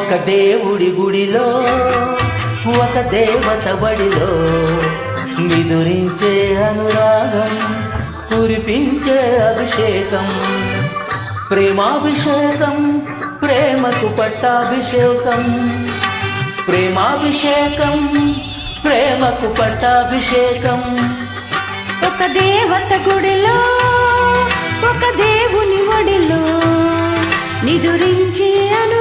ఒక దేవుడి గుడిలో ఒక దేవత బడిలో విదురించే అనురాగం కురిపించే అభిషేకం ప్రేమాభిషేకం ప్రేమకు పట్టాభిషేకం ప్రేమాభిషేకం ప్రేమకు పట్టాభిషేకం. ఒక దేవత గుడిలో ఒక దేవుని ఒడిలో నిదురించే అను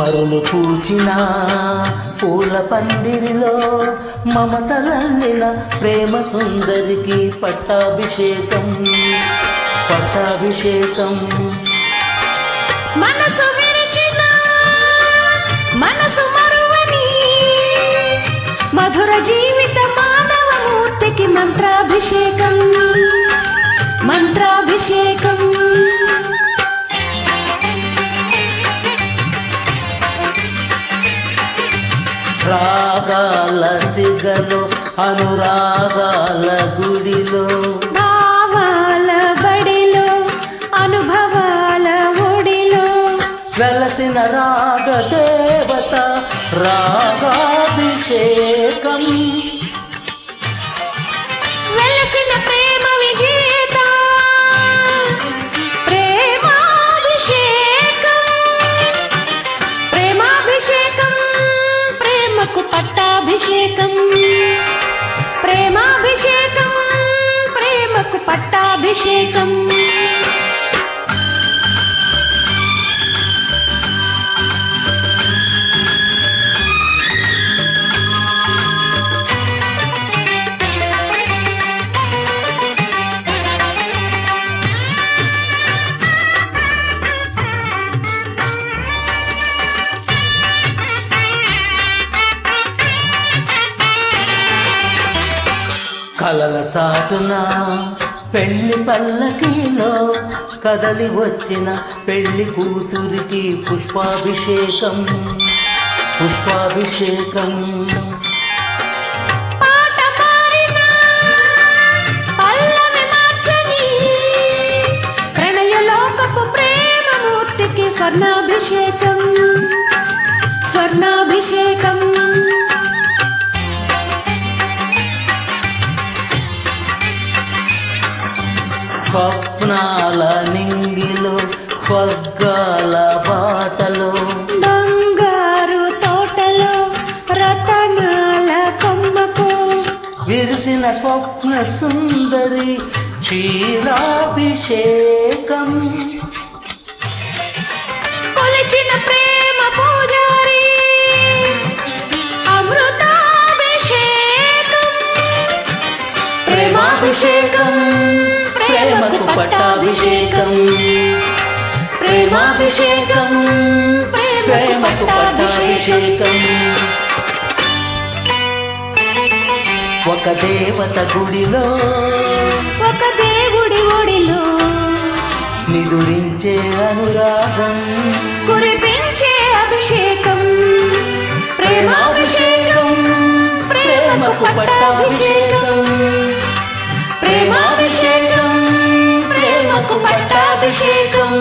మరులు పూచిన పూల పందిరిలో మమతలల్లిన ప్రేమ సుందరికి పట్టాభిషేకం పట్టాభిషేకం. మనసు విరిచిన మనసు మరువని మధుర జీవిత మానవ మూర్తికి మంత్రాభిషేకం మంత్రాభిషేకం. రాగాల సిగలో అనురాగాల గుడిలో. భావాల బడిలో అనుభవాల ఒడిలో. వెలసిన రాగ పట్టాభిషేకం కలల చాటున పెళ్ళి పల్లకీలో కదలి వచ్చిన పెళ్ళి కూతురికి పుష్పాభిషేకం పుష్పాభిషేకం. ప్రణయలోకపు ప్రేమమూర్తికి స్వర్ణాభిషేకం. స్వప్నాల నింగిలో స్వర్గాల బాటలో. బంగారు తోటలో రతనాల కొమ్మకు. విరిసిన స్వప్న సుందరి క్షీరాభిషేకం. కొలిచిన ప్రేమ పూజారి అమృతాభిషేకం. ప్రేమాభిషేకం. పట్టాభిషేకం ప్రేమాభిషేకం. ప్రేమకు పట్టాభిషేకం ఒక దేవత గుడిలో ఒక దేవుడి ఒడిలో నిదురించే అనురాగం. పట్టాభిషేకం.